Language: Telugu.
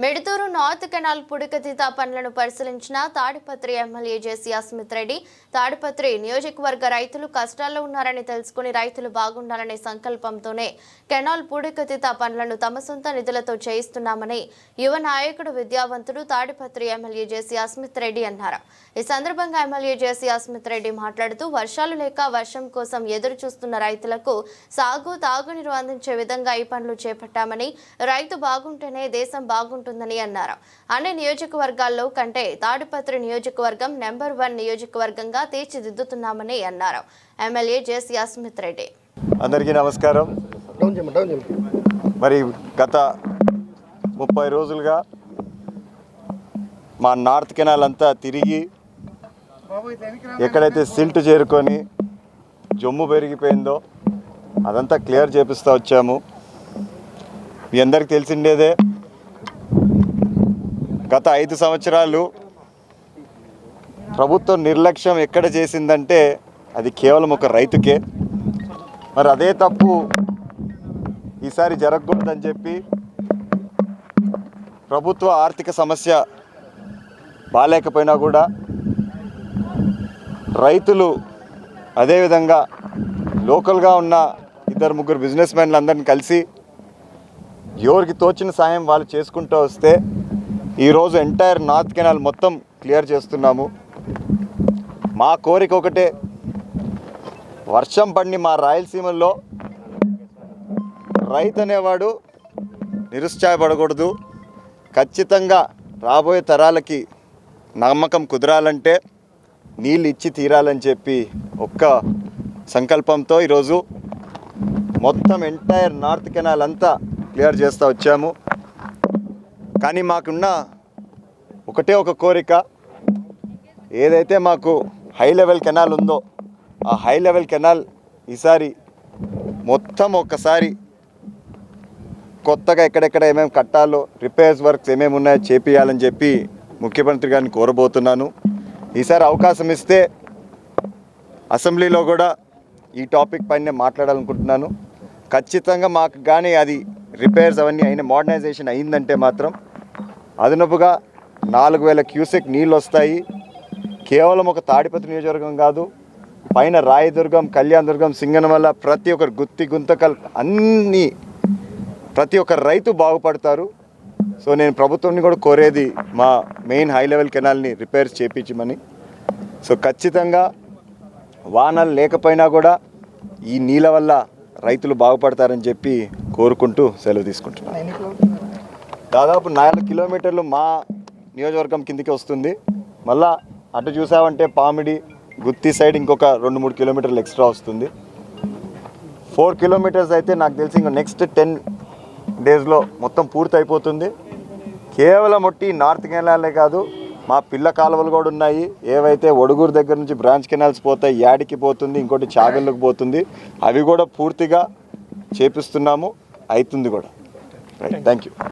మెడుతూరు నార్త్ కెనాల్ పుడికతీత పనులను పరిశీలించిన తాడిపత్రి ఎమ్మెల్యే జేసీ అస్మిత్ రెడ్డి తాడిపత్రి నియోజకవర్గ రైతులు కష్టాల్లో ఉన్నారని తెలుసుకుని రైతులు బాగుండాలనే సంకల్పంతోనే కెనాల్ పుడికతీత పనులను తమ సొంత నిధులతో చేయిస్తున్నామని యువ నాయకుడు విద్యావంతుడు తాడిపత్రి ఎమ్మెల్యే జేసీ అస్మిత్ రెడ్డి అన్నారు. ఈ సందర్భంగా ఎమ్మెల్యే జేసీ అస్మిత్ రెడ్డి మాట్లాడుతూ వర్షాలు లేక వర్షం కోసం ఎదురు చూస్తున్న రైతులకు సాగు తాగునీరు అందించే విధంగా ఈ పనులు చేపట్టామని రైతు బాగుంటేనే దేశం బాగుంటుంది బాగుంటుందని అన్నారు. అన్ని నియోజకవర్గాల్లో కంటే తాడిపత్రి నియోజకవర్గం నెంబర్ వన్ నియోజకవర్గంగా తీర్చిదిద్దుతున్నామని అన్నారు. MLA JC Asmith Reddy. అందరికీ నమస్కారం. మరి గత ముప్పై రోజులుగా మా నార్త్ కెనాల్ అంతా తిరిగి ఎక్కడైతే సిల్ట్ చేరుకొని జమ్ము పెరిగిపోయిందో అదంతా క్లియర్ చేపిస్తూ వచ్చాము. మీ అందరికి తెలిసిండేదే. గత ఐదు సంవత్సరాలు ప్రభుత్వం నిర్లక్ష్యం ఎక్కడ చేసిందంటే అది కేవలం ఒక రైతుకే. మరి అదే తప్పు ఈసారి జరగకూడదని చెప్పి ప్రభుత్వ ఆర్థిక సమస్య బాగాలేకపోయినా కూడా రైతులు అదేవిధంగా లోకల్గా ఉన్న ఇద్దరు ముగ్గురు బిజినెస్ మ్యాన్లు అందరిని కలిసి ఎవరికి తోచిన సాయం వాళ్ళు చేసుకుంటూ వస్తే ఈరోజు ఎంటైర్ నార్త్ కెనాల్ మొత్తం క్లియర్ చేస్తున్నాము. మా కోరిక ఒకటే వర్షం పడిని మా రాయలసీమలో రైతు అనేవాడు నిరుత్సాహపడకూడదు. ఖచ్చితంగా రాబోయే తరాలకి నమ్మకం కుదరాలంటే నీళ్ళు ఇచ్చి తీరాలని చెప్పి ఒక్క సంకల్పంతో ఈరోజు మొత్తం ఎంటైర్ నార్త్ కెనాల్ అంతా క్లియర్ చేస్తూ వచ్చాము. కానీ మాకున్న ఒకటే ఒక కోరిక. ఏదైతే మాకు హై లెవెల్ కెనాల్ ఉందో ఆ హై లెవెల్ కెనాల్ ఈసారి మొత్తం ఒక్కసారి కొత్తగా ఎక్కడెక్కడ ఏమేమి కట్టాలో రిపేర్స్ వర్క్స్ ఏమేమి ఉన్నాయో చేపియాలని చెప్పి ముఖ్యమంత్రి గారిని కోరబోతున్నాను. ఈసారి అవకాశం ఇస్తే అసెంబ్లీలో కూడా ఈ టాపిక్ పైన మాట్లాడాలనుకుంటున్నాను. ఖచ్చితంగా మాకు కానీ అది రిపేర్స్ అవన్నీ అయిన మోడర్నైజేషన్ అయిందంటే మాత్రం అదనపుగా నాలుగు వేల క్యూసెక్ నీళ్ళు వస్తాయి కేవలం ఒక తాడిపత్రి నియోజకవర్గం కాదు పైన రాయదుర్గం కళ్యాణదుర్గం సింగనమల్ల ప్రతి ఒక్కరు గుత్తి గుంతకల్ అన్నీ ప్రతి ఒక్క రైతు బాగుపడతారు. సో నేను ప్రభుత్వాన్ని కూడా కోరేది మా మెయిన్ హై లెవెల్ కెనాల్ని రిపేర్స్ చేయించమని సో ఖచ్చితంగా వానలు లేకపోయినా కూడా ఈ నీళ్ళ వల్ల రైతులు బాగుపడతారని చెప్పి కోరుకుంటూ సెలవు తీసుకుంటున్నాను. దాదాపు నాలుగు కిలోమీటర్లు మా నియోజకవర్గం కిందికి వస్తుంది. మళ్ళా అటు చూసావంటే పామిడి గుత్తి సైడ్ ఇంకొక రెండు మూడు కిలోమీటర్లు ఎక్స్ట్రా వస్తుంది. ఫోర్ కిలోమీటర్స్ అయితే నాకు తెలిసి ఇంకా నెక్స్ట్ టెన్ డేస్లో మొత్తం పూర్తి అయిపోతుంది కేవలం ఒట్టి నార్త్ కెనాలే కాదు మా పిల్ల కాలువలు కూడా ఉన్నాయి. ఏవైతే ఒడుగురు దగ్గర నుంచి బ్రాంచ్ కెనాల్స్ పోతాయి యాడికి పోతుంది ఇంకోటి చాగళ్ళకు పోతుంది అవి కూడా పూర్తిగా చేపిస్తున్నాము అవుతుంది కూడా. Right thank you